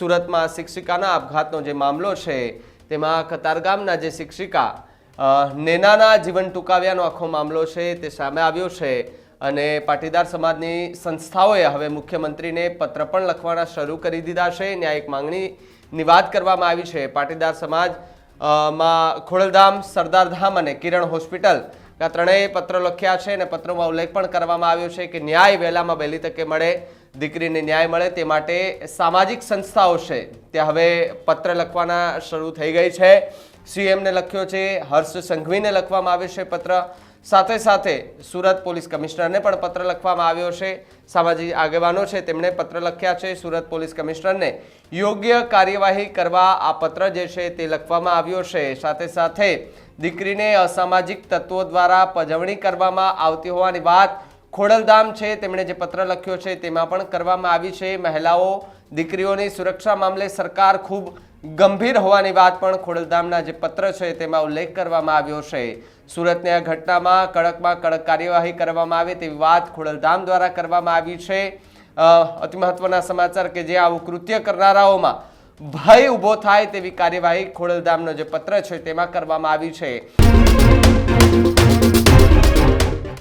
સુરતમાં શિક્ષિકાના આપઘાતનો જે મામલો છે, તેમાં કતારગામના જે શિક્ષિકા નેનાના જીવન ટૂંકાવ્યાનો આખો મામલો છે, તે સામે આવ્યો છે અને પાટીદાર સમાજની સંસ્થાઓએ હવે મુખ્યમંત્રીને પત્ર પણ લખવાના શરૂ કરી દીધા છે. ન્યાયિક માંગણીની વાત કરવામાં આવી છે. પાટીદાર સમાજમાં ખોડલધામ, સરદારધામ અને કિરણ હોસ્પિટલ આ ત્રણેય પત્ર લખ્યા છે અને પત્રોમાં ઉલ્લેખ પણ કરવામાં આવ્યો છે કે ન્યાય વહેલામાં વહેલી તકે મળે. દીકરીને ન્યાય મળે તે માટે સામાજિક સંસ્થાઓ છે. તે હવે પત્ર લખવાના શરૂ થઈ ગઈ છે. સીએમને લખ્યો છે, હર્ષ સંઘવીને લખવામાં આવ્યો છે પત્ર. સાથે સાથે સુરત પોલીસ કમિશનરને પણ પત્ર લખવામાં આવ્યો છે. સામાજિક આગેવાનો છે, તેમણે પત્ર લખ્યા છે. સુરત પોલીસ કમિશનરને યોગ્ય કાર્યવાહી કરવા આ પત્ર જે છે તે લખવામાં આવ્યો છે. સાથે સાથે દીકરીને અસામાજિક તત્વો દ્વારા પજવણી કરવામાં આવતી હોવાની વાત ખોડલધામ છે, તેમણે જે પત્ર લખ્યો છે તેમાં પણ કરવામાં આવી છે. મહિલાઓ, દીકરીઓની સુરક્ષા મામલે સરકાર ખૂબ ગંભીર હોવાની વાત પણ ખોડલધામના જે પત્ર છે તેમાં ઉલ્લેખ કરવામાં આવ્યો છે. સુરતની આ ઘટનામાં કડકમાં કડક કાર્યવાહી કરવામાં આવે તેવી વાત ખોડલધામ દ્વારા કરવામાં આવી છે. અતિ મહત્વના સમાચાર કે જે આવું કૃત્ય કરનારાઓમાં ભય ઊભો થાય તેવી કાર્યવાહી ખોડલધામનો જે પત્ર છે તેમાં કરવામાં આવી છે.